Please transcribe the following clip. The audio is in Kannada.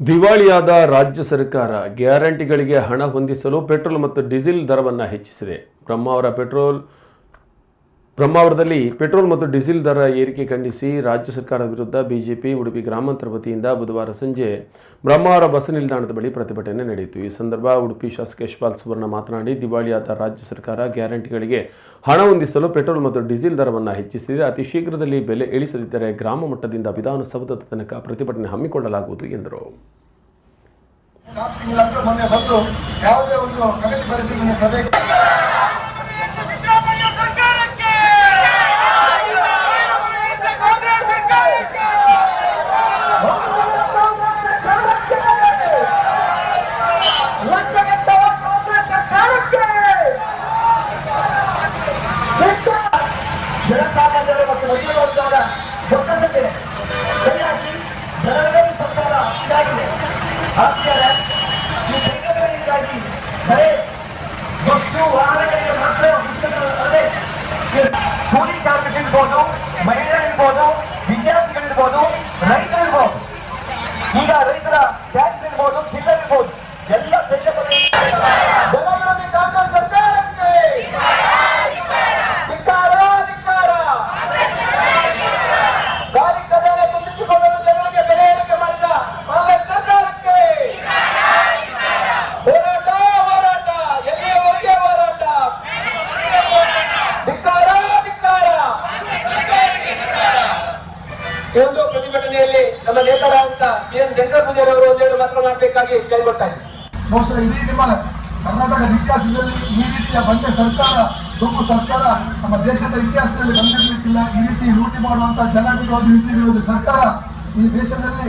ದಿವಾಳಿಯಾದ ರಾಜ್ಯ ಸರ್ಕಾರ ಗ್ಯಾರಂಟಿಗಳಿಗೆ ಹಣ ಹೊಂದಿಸಲು ಪೆಟ್ರೋಲ್ ಮತ್ತು ಡೀಸೆಲ್ ದರವನ್ನು ಹೆಚ್ಚಿಸಿದೆ. ಬ್ರಹ್ಮಾವರ ಪೆಟ್ರೋಲ್ ಬ್ರಹ್ಮಾವರದಲ್ಲಿ ಪೆಟ್ರೋಲ್ ಮತ್ತು ಡೀಸೆಲ್ ದರ ಏರಿಕೆ ಖಂಡಿಸಿ ರಾಜ್ಯ ಸರ್ಕಾರದ ವಿರುದ್ಧ ಬಿಜೆಪಿ, ಉಡುಪಿ ಗ್ರಾಮಾಂತರ ವತಿಯಿಂದ ಬುಧವಾರ ಸಂಜೆ ಬ್ರಹ್ಮಾವರ ಬಸ್ ನಿಲ್ದಾಣದ ಬಳಿ ಪ್ರತಿಭಟನೆ ನಡೆಯಿತು. ಈ ಸಂದರ್ಭ ಉಡುಪಿ ಶಾಸಕ ಯಶ್ಪಾಲ್ ಸುವರ್ಣ ಮಾತನಾಡಿ ದಿವಾಳಿಯಾದ ರಾಜ್ಯ ಸರ್ಕಾರ ಗ್ಯಾರಂಟಿಗಳಿಗೆ ಹಣ ಹೊಂದಿಸಲು ಪೆಟ್ರೋಲ್ ಮತ್ತು ಡೀಸೆಲ್ ದರವನ್ನು ಹೆಚ್ಚಿಸಿದೆ. ಅತಿ ಶೀಘ್ರದಲ್ಲಿ ಬೆಲೆ ಇಳಿಸದಿದ್ದರೆ ಗ್ರಾಮ ಮಟ್ಟದಿಂದ ವಿಧಾನಸೌಧದ ತನಕ ಪ್ರತಿಭಟನೆ ಹಮ್ಮಿಕೊಳ್ಳಲಾಗುವುದು ಎಂದರು. ಯಾವುದೇ ಒಂದು ಸಭೆ ಆದರೆ ಈ ಬೆಂಗಳೂರಿಗಾಗಿ ಬರೇ ಬಸ್ಸು ವಾಹನಗಳಿಗೆ ಮಾತ್ರ ಪುಸ್ತಕಗಳಲ್ಲದೆ ಕೂಲಿ ಕಾರ್ಮಿಕರಿರ್ಬೋದು ಮಹಿಳೆಯರಿರ್ಬೋದು ವಿದ್ಯಾರ್ಥಿಗಳಿರ್ಬೋದು ರೈತರಿರ್ಬೋದು ಈಗ ರೈತರ ಒಂದು ಪ್ರತಿಭಟನೆಯಲ್ಲಿ ನಮ್ಮ ನೇತಾರಾದಂತ ಬಿ ಎನ್ ಜಂಕರ್ ಪೂಜಾರಿ ಅವರು ಒಂದೆರಡು ಮಾತ್ರ ಮಾಡಬೇಕಾಗಿ ಇದ್ದೀನಿ ಬಹುಶಃ ಇಡೀ ನಿಮ್ಮ ಕರ್ನಾಟಕ ಇತಿಹಾಸದಲ್ಲಿ ಈ ರೀತಿಯ ಬಂಡೆ ಸರ್ಕಾರ ತುಂಬು ಸರ್ಕಾರ ನಮ್ಮ ದೇಶದ ಇತಿಹಾಸದಲ್ಲಿ ಬಂದಿರಲಿಕ್ಕಿಲ್ಲ ಈ ರೀತಿ ಲೂಟಿ ಮಾಡುವಂತಹ ಜನ ವಿರೋಧಿ ನೀತಿ ಸರ್ಕಾರ ಈ ದೇಶದಲ್ಲಿ